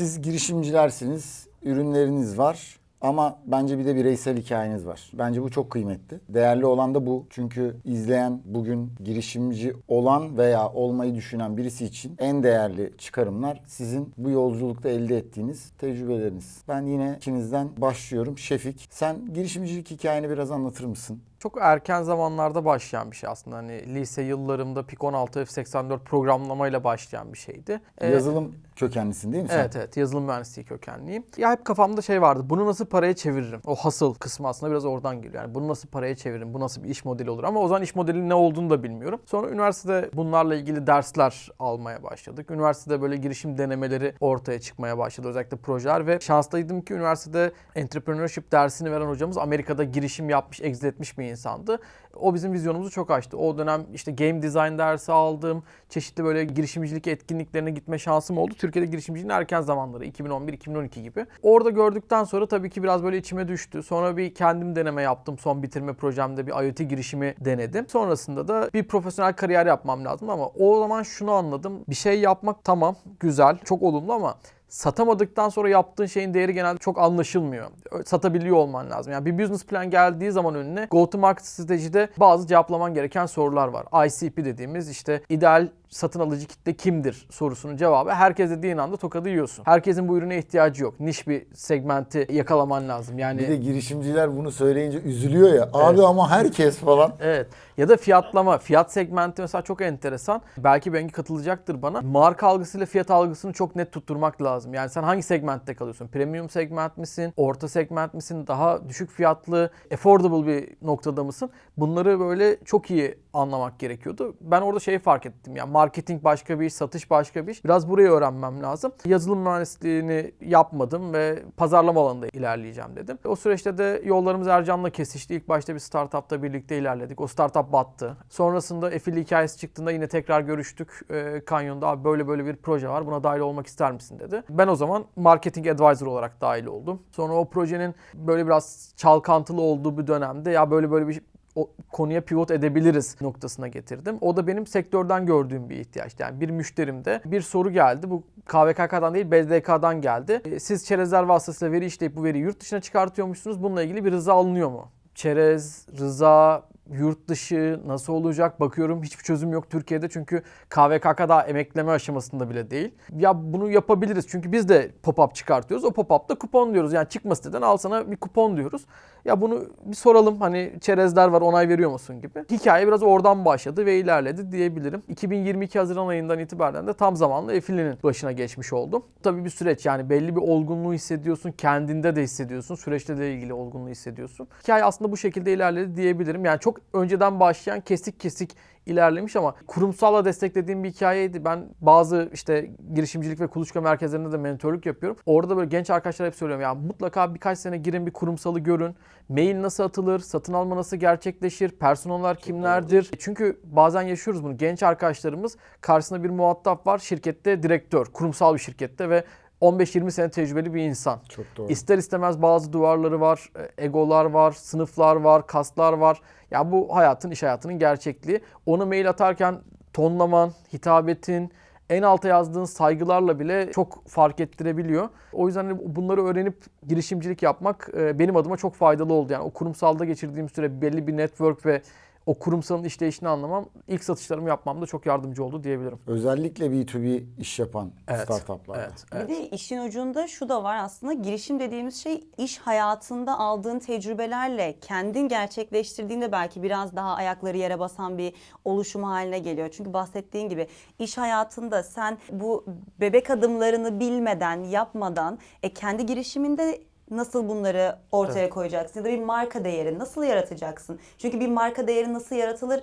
Siz girişimcilersiniz, ürünleriniz var. Ama bence bir de bireysel hikayeniz var. Bence bu çok kıymetli. Değerli olan da bu. Çünkü izleyen bugün girişimci olan veya olmayı düşünen birisi için en değerli çıkarımlar sizin bu yolculukta elde ettiğiniz tecrübeleriniz. Ben yine ikinizden başlıyorum. Şefik, sen girişimcilik hikayeni biraz anlatır mısın? Çok erken zamanlarda başlayan bir şey aslında. Hani lise yıllarımda PIC 16 F84 programlamayla başlayan bir şeydi. Ee, Yazılım kökenlisin değil mi sen? Evet evet yazılım mühendisliği kökenliyim. Ya hep kafamda şey vardı. Bunu nasıl paraya çeviririm? O hasıl kısmı aslında biraz oradan geliyor. Yani bunu nasıl paraya çeviririm? Bu nasıl bir iş modeli olur? Ama o zaman iş modelinin ne olduğunu da bilmiyorum. Sonra üniversitede bunlarla ilgili dersler almaya başladık. Üniversitede böyle girişim denemeleri ortaya çıkmaya başladı. Özellikle projeler ve şanslıydım ki üniversitede entrepreneurship dersini veren hocamız Amerika'da girişim yapmış, exit etmiş bir insandı. O bizim vizyonumuzu çok açtı. O dönem işte game design dersi aldım. Çeşitli böyle girişimcilik etkinliklerine gitme şansım oldu. Türkiye'de girişimciliğin erken zamanları 2011-2012 gibi. Orada gördükten sonra tabii ki biraz böyle içime düştü. Sonra bir kendim deneme yaptım. Son bitirme projemde bir IoT girişimi denedim. Sonrasında da bir profesyonel kariyer yapmam lazım ama o zaman şunu anladım. Bir şey yapmak tamam, güzel, çok olumlu ama satamadıktan sonra yaptığın şeyin değeri genelde çok anlaşılmıyor. Satabiliyor olman lazım. Yani bir business plan geldiği zaman önüne go to market stratejide bazı cevaplaman gereken sorular var. ICP dediğimiz işte ideal satın alıcı kitle kimdir sorusunun cevabı herkes dediğin anda tokadı yiyorsun. Herkesin bu ürüne ihtiyacı yok. Niş bir segmenti yakalaman lazım. Yani Bir de girişimciler bunu söyleyince üzülüyor ya. Abi ama herkes falan. Evet. Ya da fiyatlama. Fiyat segmenti mesela çok enteresan. Belki Bengi katılacaktır bana. Marka algısıyla fiyat algısını çok net tutturmak lazım. Yani sen hangi segmentte kalıyorsun? Premium segment misin? Orta segment misin? Daha düşük fiyatlı, affordable bir noktada mısın? Bunları böyle çok iyi anlamak gerekiyordu. Ben orada şeyi fark ettim. Yani marketing başka bir iş, satış başka bir iş. Biraz burayı öğrenmem lazım. Yazılım mühendisliğini yapmadım ve pazarlama alanında ilerleyeceğim dedim. O süreçte de yollarımız Ercan'la kesişti. İlk başta bir startupta birlikte ilerledik. O startup battı. Sonrasında Efili hikayesi çıktığında yine tekrar görüştük. Ee, Kanyon'da abi böyle böyle bir proje var. Buna dahil olmak ister misin dedi. Ben o zaman marketing advisor olarak dahil oldum. Sonra o projenin böyle biraz çalkantılı olduğu bir dönemde ya böyle böyle bir o konuya pivot edebiliriz noktasına getirdim. O da benim sektörden gördüğüm bir ihtiyaç. Yani bir müşterimde bir soru geldi. Bu KVKK'dan değil BDDK'dan geldi. E, Siz çerezler vasıtasıyla veri işleyip bu veriyi yurt dışına çıkartıyormuşsunuz. Bununla ilgili bir rıza alınıyor mu? Çerez, rıza, yurt dışı nasıl olacak bakıyorum hiçbir çözüm yok Türkiye'de çünkü KVKK daha emekleme aşamasında bile değil. Ya bunu yapabiliriz çünkü biz de pop-up çıkartıyoruz. O pop-up'ta kupon diyoruz. Yani çıkma siteden al sana bir kupon diyoruz. Ya bunu bir soralım hani çerezler var onay veriyor musun gibi. Hikaye biraz oradan başladı ve ilerledi diyebilirim. 2022 Haziran ayından itibaren de tam zamanlı Efili'nin başına geçmiş oldum. Tabii bir süreç yani belli bir olgunluğu hissediyorsun. Kendinde de hissediyorsun. Süreçle de ilgili olgunluğu hissediyorsun. Hikaye aslında bu şekilde ilerledi diyebilirim. Yani çok önceden başlayan kesik kesik ilerlemiş ama kurumsalla desteklediğim bir hikayeydi. Ben bazı işte girişimcilik ve kuluçka merkezlerinde de mentorluk yapıyorum. Orada böyle genç arkadaşlar hep söylüyorum ya mutlaka birkaç sene girin bir kurumsalı görün. Mail nasıl atılır, satın alma nasıl gerçekleşir, personeller kimlerdir? Çünkü bazen yaşıyoruz bunu. Genç arkadaşlarımız karşısında bir muhatap var. Şirkette direktör, kurumsal bir şirkette ve 15-20 sene tecrübeli bir insan. Çok doğru. İster istemez bazı duvarları var, e, egolar var, sınıflar var, kaslar var. Ya bu hayatın, iş hayatının gerçekliği. Onu mail atarken tonlaman, hitabetin, en alta yazdığın saygılarla bile çok fark ettirebiliyor. O yüzden hani bunları öğrenip girişimcilik yapmak e, benim adıma çok faydalı oldu. Yani o kurumsalda geçirdiğim süre belli bir network ve o kurumsalın işleyişini anlamam ilk satışlarımı yapmamda çok yardımcı oldu diyebilirim. Özellikle B2B iş yapan Evet, startuplarda. Evet, evet. Bir de işin ucunda şu da var aslında girişim dediğimiz şey iş hayatında aldığın tecrübelerle kendin gerçekleştirdiğinde belki biraz daha ayakları yere basan bir oluşum haline geliyor. Çünkü bahsettiğin gibi iş hayatında sen bu bebek adımlarını bilmeden, yapmadan e, kendi girişiminde nasıl bunları ortaya koyacaksın ya da bir marka değeri nasıl yaratacaksın? Çünkü bir marka değeri nasıl yaratılır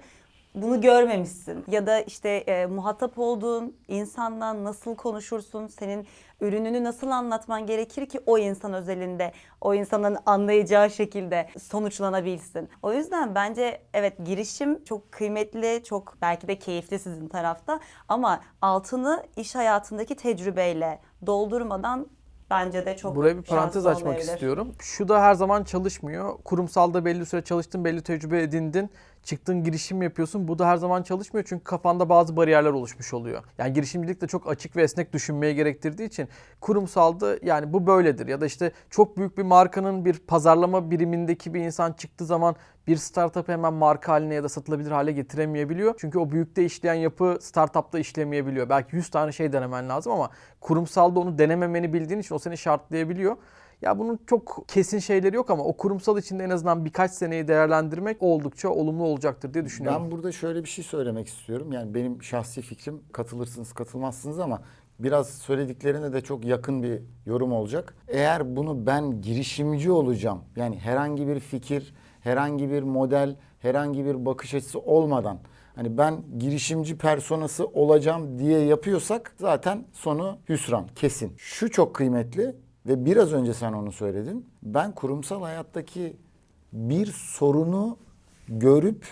bunu görmemişsin ya da işte e, muhatap olduğun insanla nasıl konuşursun, senin ürününü nasıl anlatman gerekir ki o insan özelinde, o insanın anlayacağı şekilde sonuçlanabilsin. O yüzden bence evet girişim çok kıymetli, çok belki de keyifli sizin tarafta ama altını iş hayatındaki tecrübeyle doldurmadan bence de çok Buraya bir parantez açmak olmayabilir. istiyorum. Şu da her zaman çalışmıyor. Kurumsalda belli süre çalıştın, belli tecrübe edindin. Çıktın girişim yapıyorsun. Bu da her zaman çalışmıyor çünkü kafanda bazı bariyerler oluşmuş oluyor. Yani girişimcilik de çok açık ve esnek düşünmeye gerektirdiği için kurumsalda yani bu böyledir. Ya da işte çok büyük bir markanın bir pazarlama birimindeki bir insan çıktığı zaman bir startup hemen marka haline ya da satılabilir hale getiremeyebiliyor. Çünkü o büyükte işleyen yapı startupta işlemeyebiliyor. Belki 100 tane şey denemen lazım ama kurumsalda onu denememeni bildiğin için o seni şartlayabiliyor. Ya bunun çok kesin şeyleri yok ama o kurumsal içinde en azından birkaç seneyi değerlendirmek oldukça olumlu olacaktır diye düşünüyorum. Ben burada şöyle bir şey söylemek istiyorum. Yani benim şahsi fikrim katılırsınız katılmazsınız ama biraz söylediklerine de çok yakın bir yorum olacak. Eğer bunu ben girişimci olacağım yani herhangi bir fikir, herhangi bir model, herhangi bir bakış açısı olmadan hani ben girişimci personası olacağım diye yapıyorsak zaten sonu hüsran kesin. Şu çok kıymetli ve biraz önce sen onu söyledin. Ben kurumsal hayattaki bir sorunu görüp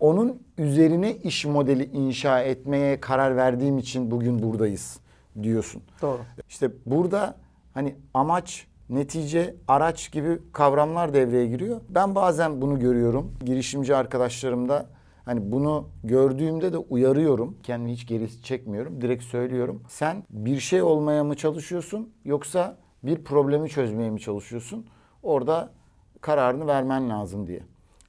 onun üzerine iş modeli inşa etmeye karar verdiğim için bugün buradayız diyorsun. Doğru. İşte burada hani amaç, netice, araç gibi kavramlar devreye giriyor. Ben bazen bunu görüyorum. Girişimci arkadaşlarımda hani bunu gördüğümde de uyarıyorum. Kendimi hiç geri çekmiyorum. Direkt söylüyorum. Sen bir şey olmaya mı çalışıyorsun yoksa bir problemi çözmeye mi çalışıyorsun? Orada kararını vermen lazım diye.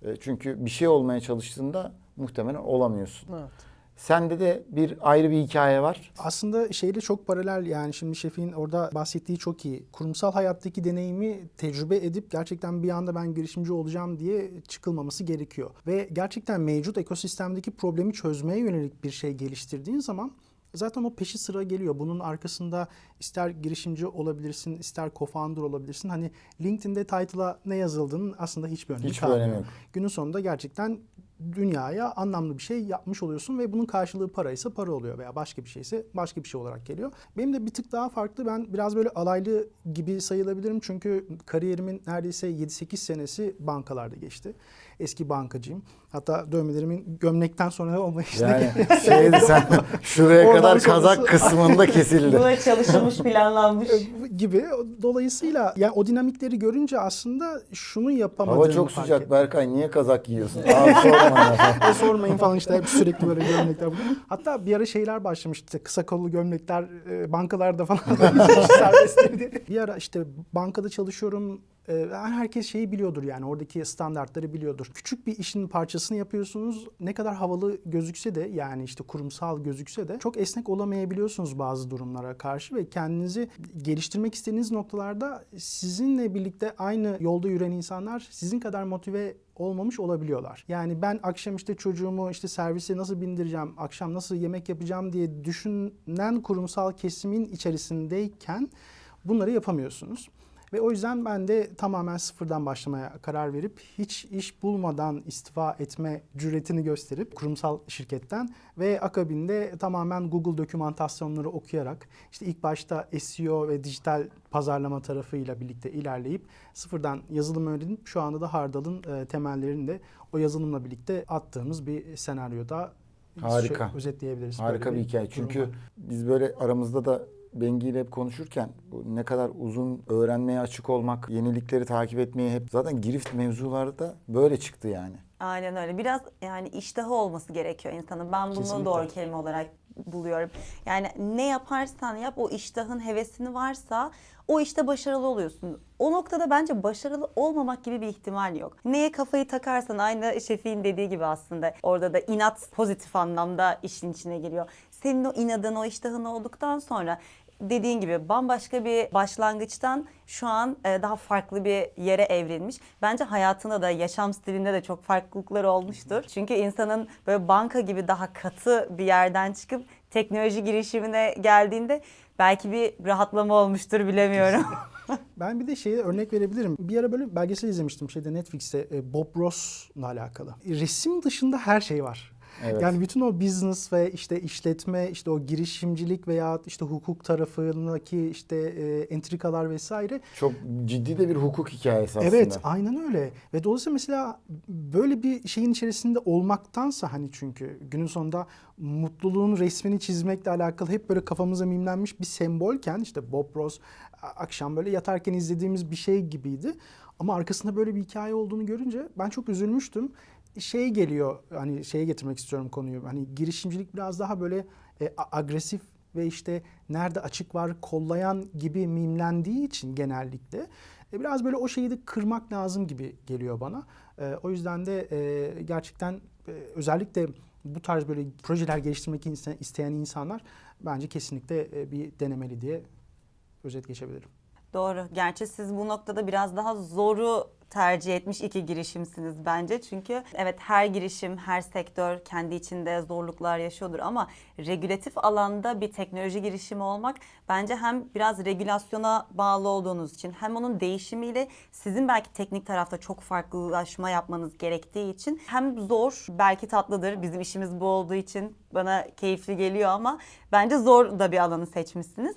E, Çünkü bir şey olmaya çalıştığında muhtemelen olamıyorsun. Evet. Sende de bir ayrı bir hikaye var. Aslında şeyle çok paralel yani şimdi Şefik'in orada bahsettiği çok iyi. Kurumsal hayattaki deneyimi tecrübe edip gerçekten bir anda ben girişimci olacağım diye çıkılmaması gerekiyor. Ve gerçekten mevcut ekosistemdeki problemi çözmeye yönelik bir şey geliştirdiğin zaman zaten o peşi sıra geliyor. Bunun arkasında ister girişimci olabilirsin, ister co-founder olabilirsin. Hani LinkedIn'de title'a ne yazıldığının aslında hiçbir önemi Hiçbir kalmıyor. önemi yok. Günün sonunda gerçekten dünyaya anlamlı bir şey yapmış oluyorsun ve bunun karşılığı paraysa para oluyor veya başka bir şeyse başka bir şey olarak geliyor. Benim de bir tık daha farklı. Ben biraz böyle alaylı gibi sayılabilirim çünkü kariyerimin neredeyse 7-8 senesi bankalarda geçti. Eski bankacıyım. Hatta dövmelerimin gömlekten sonra olma işte. Yani şeydi sen şuraya Oradan kadar kazak kısmında kesildi. Buna çalışılmış, planlanmış. gibi. Dolayısıyla yani o dinamikleri görünce aslında şunu yapamadığımı Hava çok fark sıcak ettim. Berkay niye kazak giyiyorsun? Abi sorma ya. E sormayın falan işte hep sürekli böyle gömlekler. Hatta bir ara şeyler başlamıştı. Kısa kollu gömlekler e, bankalarda falan serbestliydi. Bir ara işte bankada çalışıyorum. E, herkes şeyi biliyordur yani oradaki standartları biliyordur. Küçük bir işin parçasını yapıyorsunuz. Ne kadar havalı gözükse de yani işte kurumsal gözükse de çok esnek olamayabiliyorsunuz bazı durumlara karşı ve kendinizi geliştirmek istediğiniz noktalarda sizinle birlikte aynı yolda yürüyen insanlar sizin kadar motive olmamış olabiliyorlar. Yani ben akşam işte çocuğumu işte servise nasıl bindireceğim, akşam nasıl yemek yapacağım diye düşünen kurumsal kesimin içerisindeyken bunları yapamıyorsunuz. Ve o yüzden ben de tamamen sıfırdan başlamaya karar verip hiç iş bulmadan istifa etme cüretini gösterip kurumsal şirketten ve akabinde tamamen Google dokümantasyonları okuyarak işte ilk başta SEO ve dijital pazarlama tarafıyla birlikte ilerleyip sıfırdan yazılım öğrenip şu anda da Hardal'ın e, temellerini de o yazılımla birlikte attığımız bir senaryoda Harika. şöyle özetleyebiliriz. Harika Böyle bir hikaye. durum Çünkü biz böyle aramızda da Bengi ile hep konuşurken bu ne kadar uzun öğrenmeye açık olmak, yenilikleri takip etmeye hep zaten girift mevzuları da böyle çıktı yani. Aynen öyle. Biraz yani iştahı olması gerekiyor insanın. Ben bunu Kesinlikle. doğru kelime olarak buluyorum. Yani ne yaparsan yap o iştahın hevesini varsa o işte başarılı oluyorsun. O noktada bence başarılı olmamak gibi bir ihtimal yok. Neye kafayı takarsan aynı Şefik'in dediği gibi aslında orada da inat pozitif anlamda işin içine giriyor. Senin o inadın, o iştahın olduktan sonra dediğin gibi bambaşka bir başlangıçtan şu an e, daha farklı bir yere evrilmiş. Bence hayatında da yaşam stilinde de çok farklılıklar olmuştur. Çünkü insanın böyle banka gibi daha katı bir yerden çıkıp teknoloji girişimine geldiğinde belki bir rahatlama olmuştur bilemiyorum. Ben bir de şeye örnek verebilirim. Bir ara böyle belgesel izlemiştim şeyde Netflix'te e, Bob Ross'la alakalı. Resim dışında her şey var. Evet. Yani bütün o business ve işte işletme, işte o girişimcilik veya işte hukuk tarafındaki işte e, entrikalar vesaire Çok ciddi de bir hukuk hikayesi aslında. Evet, aynen öyle. Ve dolayısıyla mesela böyle bir şeyin içerisinde olmaktansa hani çünkü günün sonunda mutluluğun resmini çizmekle alakalı hep böyle kafamıza mimlenmiş bir sembolken işte Bob Ross akşam böyle yatarken izlediğimiz bir şey gibiydi. Ama arkasında böyle bir hikaye olduğunu görünce ben çok üzülmüştüm. Şey geliyor hani şeye getirmek istiyorum konuyu. Hani girişimcilik biraz daha böyle e, agresif ve işte nerede açık var kollayan gibi mimlendiği için genellikle e, biraz böyle o şeyi de kırmak lazım gibi geliyor bana. E, o yüzden de e, gerçekten e, özellikle bu tarz böyle projeler geliştirmek isteyen insanlar bence kesinlikle e, bir denemeli diye özet geçebilirim. Doğru. Gerçi siz bu noktada biraz daha zoru tercih etmiş iki girişimsiniz bence. Çünkü evet her girişim, her sektör kendi içinde zorluklar yaşıyordur ama regülatif alanda bir teknoloji girişimi olmak bence hem biraz regülasyona bağlı olduğunuz için hem onun değişimiyle sizin belki teknik tarafta çok farklılaşma yapmanız gerektiği için hem zor, belki tatlıdır. Bizim işimiz bu olduğu için bana keyifli geliyor ama bence zor da bir alanı seçmişsiniz.